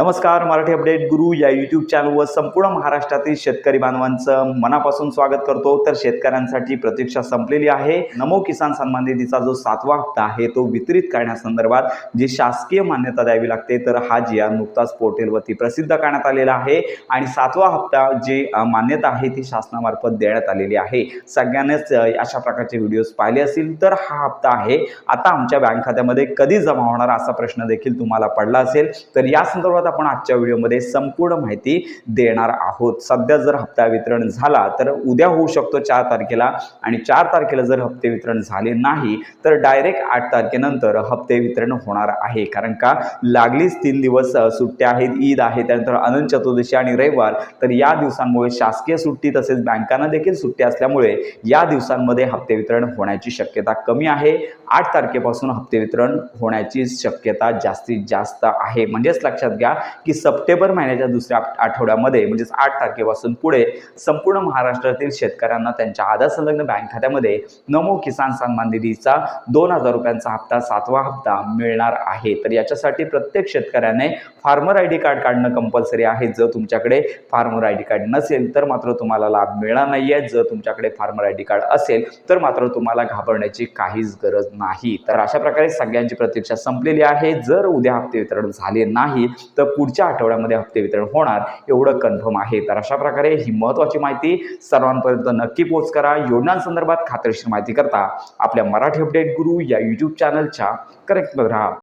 नमस्कार मराठी अपडेट गुरु या यूट्यूब चॅनलवर संपूर्ण महाराष्ट्रातील शेतकरी बांधवांचं मनापासून स्वागत करतो. तर शेतकऱ्यांसाठी प्रतीक्षा संपलेली आहे. नमो किसान सन्मान निधीचा जो सातवा हप्ता आहे तो वितरित करण्यासंदर्भात जी शासकीय मान्यता द्यावी लागते तर हा जी आर नुकताच पोर्टलवरती प्रसिद्ध करण्यात आलेला आहे. आणि सातवा हप्ता जी मान्यता आहे ती शासनामार्फत देण्यात आलेली आहे. सगळ्यांनाच अशा प्रकारचे व्हिडिओज पाहिले असतील तर हा हप्ता आहे. आता आमच्या बँक खात्यामध्ये कधी जमा होणार असा प्रश्न देखील तुम्हाला पडला असेल. तर या संदर्भात आपण आजच्या व्हिडिओमध्ये संपूर्ण माहिती देणार आहोत. सध्या जर हप्ता वितरण झाला तर उद्या होऊ शकतो चार तारखेला. आणि चार तारखेला जर हप्ते वितरण झाले नाही तर डायरेक्ट आठ तारखेनंतर हप्ते वितरण होणार आहे. कारण का? लागलीच तीन दिवस सुट्ट्या आहेत. ईद आहे त्यानंतर अनंत चतुर्दशी आणि रविवार. तर या दिवसांमुळे शासकीय सुट्टी तसेच बँकांना देखील सुट्टी असल्यामुळे या दिवसांमध्ये हप्ते वितरण होण्याची शक्यता कमी आहे. आठ तारखेपासून हप्ते वितरण होण्याची शक्यता जास्तीत जास्त आहे. म्हणजेच लक्षात घ्या की सप्टेंबर महिन्याच्या दुसऱ्या आठवड्यामध्ये म्हणजेच आठ तारखेपासून पुढे संपूर्ण महाराष्ट्रातील शेतकऱ्यांना त्यांच्या आधार संलग्न बँक खात्यामध्ये नमो किसान सन्मान निधीचा दोन हजार रुपयांचा हप्ता सातवा हप्ता मिळणार आहे. तर याच्यासाठी प्रत्येक शेतकऱ्याने फार्मर आय डी कार्ड काढणं कंपल्सरी आहे. जर तुमच्याकडे फार्मर आय डी कार्ड नसेल तर मात्र तुम्हाला लाभ मिळणार नाही आहे जर तुमच्याकडे फार्मर आय डी कार्ड असेल तर मात्र तुम्हाला घाबरण्याची काहीच गरज नाही. तर अशा प्रकारे सगळ्यांची प्रतीक्षा संपलेली आहे. जर उद्या हप्ते वितरण झाले नाही तर तर पुढच्या आठवड्यामध्ये हप्ते वितरण होणार एवढं कन्फर्म आहे. तर अशा प्रकारे ही महत्त्वाची माहिती सर्वांपर्यंत नक्की पोच करा. योजनांसंदर्भात खात्रीशीर माहिती करता आपल्या मराठी अपडेट गुरु या यूट्यूब चॅनलच्या करेक्ट राहा.